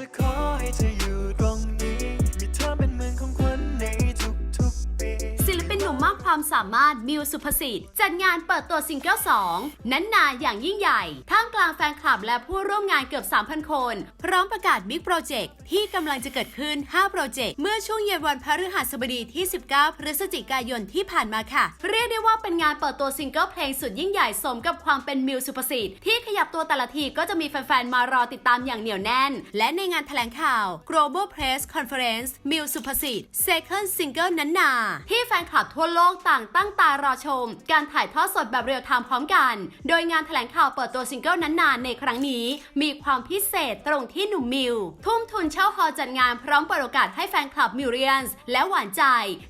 จะขอให้เธอ นุ่มมากความสามารถมิวสุภสิทธิ์จัดงานเปิดตัวซิงเกิล2นั้นนาอย่างยิ่งใหญ่ ท่ามกลางแฟนคลับและผู้ร่วมงานเกือบ 3,000 คน พร้อมประกาศบิ๊กโปรเจกต์ที่กำลังจะเกิดขึ้น 5 โปรเจกต์ เมื่อช่วงเย็นวันพฤหัสบดีที่ 19 พฤศจิกายนที่ผ่านมาค่ะ เรียกได้ว่าเป็นงานเปิดตัวซิงเกิลเพลงสุดยิ่งใหญ่สมกับความเป็นมิวสุภสิทธิ์ที่ขยับตัวแต่ละทีก็จะมีแฟนๆมารอติดตามอย่างเหนียวแน่น และในงานแถลงข่าว Global Press Conference มิวสุภสิทธิ์ Second Single นั้นนาที่แฟนคลับทั่วโลกต่างตั้งตารอชม การถ่ายทอดสดแบบเรียลไทม์พร้อมกัน โดยงานแถลงข่าวเปิดตัวซิงเกิลนั้นนาในครั้งนี้ มีความพิเศษตรงที่หนุ่มมิว ทุ่มทุนเช่าฮอจัดงานพร้อมเปิดโอกาสให้แฟนคลับมิวเรียนส์และหวานใจ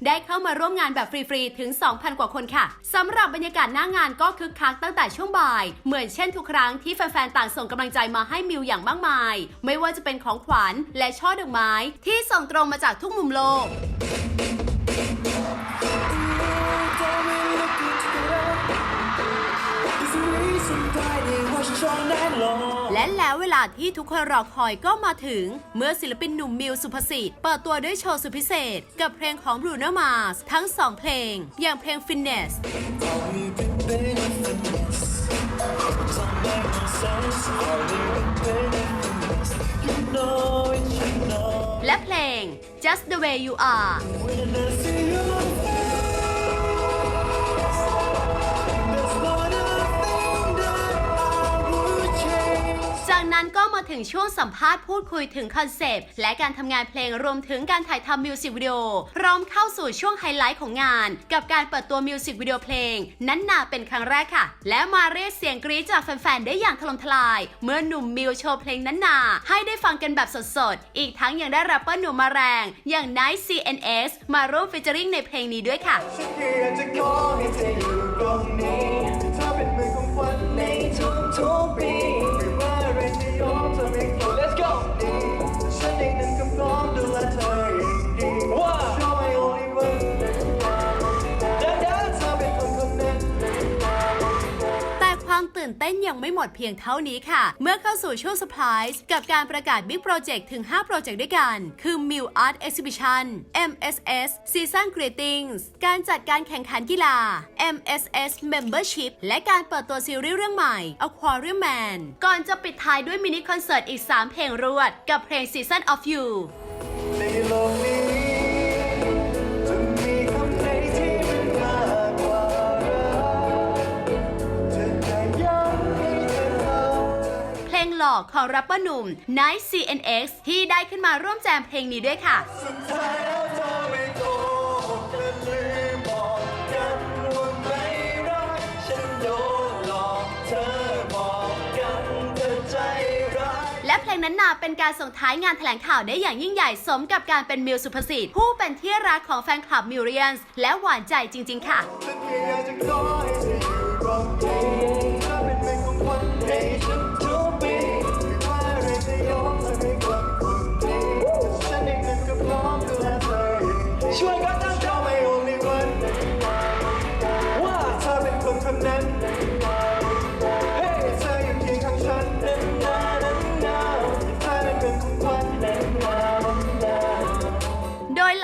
ได้เข้ามาร่วมงานแบบฟรีๆ ถึง 2,000 กว่าคนค่ะสำหรับบรรยากาศหน้างานก็คึกคักตั้งแต่ช่วงบ่าย เหมือนเช่นทุกครั้งที่แฟนๆต่างส่งกำลังใจมาให้มิวอย่างมากมาย ไม่ว่าจะเป็นของขวัญและช่อดอกไม้ ที่ส่งตรงมาจากทุกมุมโลก และแล้วเวลาที่ทุกคนรอคอยก็มาถึง เมื่อศิลปินหนุ่มมิวสุภสิทธิ์เปิดตัวด้วยโชว์สุดพิเศษ กับเพลงของ Bruno มัสทั้ง 2 เพลง อย่างเพลง Finesse และเพลง Just the way you are ถึงช่วงสัมภาษณ์พูดคุยถึงคอนเซปต์และการทำงานเพลงรวมถึงการถ่ายทำมิวสิกวิดีโอพร้อมเข้าสู่ช่วงไฮไลท์ของงาน กับการเปิดตัวมิวสิกวิดีโอเพลง นั้นนาเป็นครั้งแรกค่ะ และมาเรียกเสียงกรี๊ดจากแฟนๆได้อย่างถล่มทลาย เมื่อหนุ่มมิวโชว์เพลงนั้นนาให้ได้ฟังกันแบบสดๆ อีกทั้งยังได้แรปเปอร์หนุ่มมาแรง อย่าง Nice CNS มาร่วมฟีเจอริงในเพลงนี้ด้วยค่ะเธออยู่ตรงนี้เธอเป็นมือของขวัญในทุกๆปี ตื่นเต้นยังไม่หมดเพียงเท่านี้ค่ะ เมื่อเข้าสู่ช่วงเซอร์ไพรส์กับการประกาศ Big Project ถึง 5 โปรเจกต์ด้วยกัน คือ m i l Art Exhibition MSS Season Greetings การจัดการแข่งขันกีฬา MSS Membership และการเปิดตัวซีรีส์เรื่องใหม่ Aquarium Man ก่อนจะปิดท้ายด้วยมินิคอนเสิร์ตอีก 3 เพลงรวด กับเพลง Season of You อกของแรปเปอร์หนุ่ม Nice CNX ที่ได้ขึ้นมาร่วมแจมเพลงนี้ด้วยค่ะแล้วเธอไม่โกหกและเธอบอกกันเธอใจร้ายและเพลงนั้นนาเป็นการส่งท้ายงานแถลงข่าวได้อย่างยิ่งใหญ่สมกับการเป็นมิวสุภสิทธิ์ผู้เป็นที่รักของแฟนคลับมิวเรียนส์และหวานใจจริง ๆ ค่ะ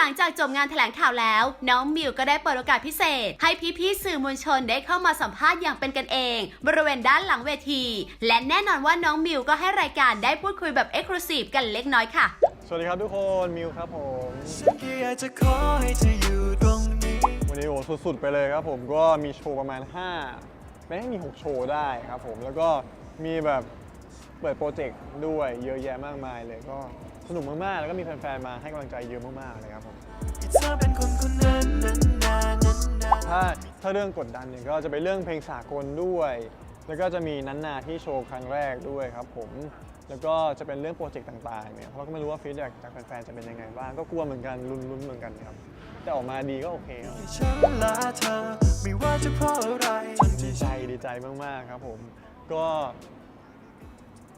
ลังจากจบงานแถลงข่าวแล้ว น้องมิวก็ได้เปิดโอกาสพิเศษ ให้พี่ๆสื่อมวลชนได้เข้ามาสัมภาษณ์อย่างเป็นกันเอง บริเวณด้านหลังเวที และแน่นอนว่าน้องมิวก็ให้รายการได้พูดคุยแบบเอ็กซ์คลูซีฟกันเล็กน้อยค่ะ สวัสดีครับทุกคนมิวครับผมฉันแค่อยากจะขอให้เธออยู่ตรงนี้วันนี้โอ้สุดๆไปเลยครับผมก็มีโชว์ประมาณ 5 ไม่ให้มี 6 โชว์ได้ครับผมแล้วก็มีแบบเปิดโปรเจกต์ด้วยเยอะแยะมากมายเลยก็ สนุกมากๆ แล้วก็มีแฟนๆ มาให้กำลังใจเยอะมากๆเลยครับผมที่เธอเป็นคนคนนั้นนั้นนานั้นนาถ้าถ้าเรื่องกดดันเนี่ยก็จะเป็นเรื่องเพลงสากลด้วย แล้วก็จะมีนันนาที่โชว์ครั้งแรกด้วยครับผม แล้วก็จะเป็นเรื่องโปรเจกต์ต่างๆ เนี่ย เพราะเราก็ไม่รู้ว่าฟีดแบ็กจากแฟนๆ จะเป็นยังไงบ้าง ก็กลัวเหมือนกัน ลุ้นๆ เหมือนกันครับ แต่ออกมาดีก็โอเคครับฉันและเธอไม่ว่าจะเพราะอะไรดีใจดีใจมากๆ ครับผม ก็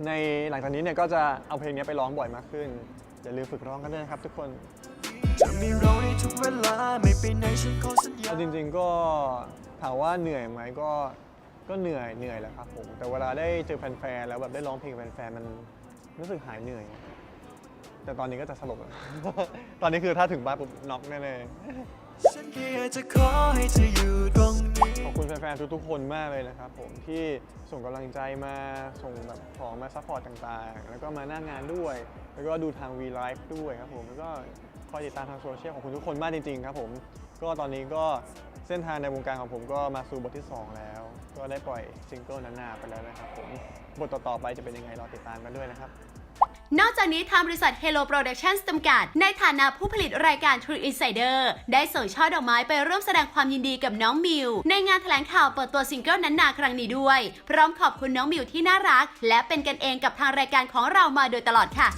ในหลังจากนี้เนี่ยก็จะเอาเพลงนี้ไปร้องบ่อยมากขึ้น อย่าลืมฝึกร้องกันด้วยนะครับทุกคนจะมีเราในทุกเวลาไม่ไปไหนฉันขอสัญญาเอาจริง ๆก็ถามว่าเหนื่อยไหมก็ก็เหนื่อยเหนื่อยแหละครับผมแต่เวลาได้เจอแฟนๆแล้วแบบได้ร้องเพลงกับแฟนๆมันรู้สึกหายเหนื่อย แต่ตอนนี้ก็จะสลบแล้วตอนนี้คือถ้าถึงบ้านปุ๊บน็อกแน่เลยฉันแค่อยากจะขอให้เธออยู่ตรงนี้ ขอบคุณแฟนๆ ทุกๆ คนมากเลยนะครับผมที่ส่งกำลังใจมาส่งแบบของมาซัพพอร์ตต่างๆ แล้วก็มาหน้างานด้วย แล้วก็ดูทาง V Live ด้วยครับผมแล้วก็คอยติดตามทางโซเชียลของคุณทุกคนมากจริงๆ ครับผม ก็ตอนนี้ก็เส้นทางในวงการของผมก็มาสู่บทที่ 2 แล้ว ก็ได้ปล่อยซิงเกิลนั้นนาไปแล้วนะครับผม บทต่อๆไปจะเป็นยังไงรอติดตามกันด้วยนะครับ นอกจากนี้ทางบริษัท Hello Productions จำกัด ในฐานะผู้ผลิตรายการ True Insider ได้ส่งช่อดอกไม้ไปร่วมแสดงความยินดีกับน้องมิว ในงานแถลงข่าวเปิดตัวซิงเกิลนั้นนาครั้งนี้ด้วย พร้อมขอบคุณน้องมิวที่น่ารัก และเป็นกันเองกับทางรายการของเรามาโดยตลอดค่ะ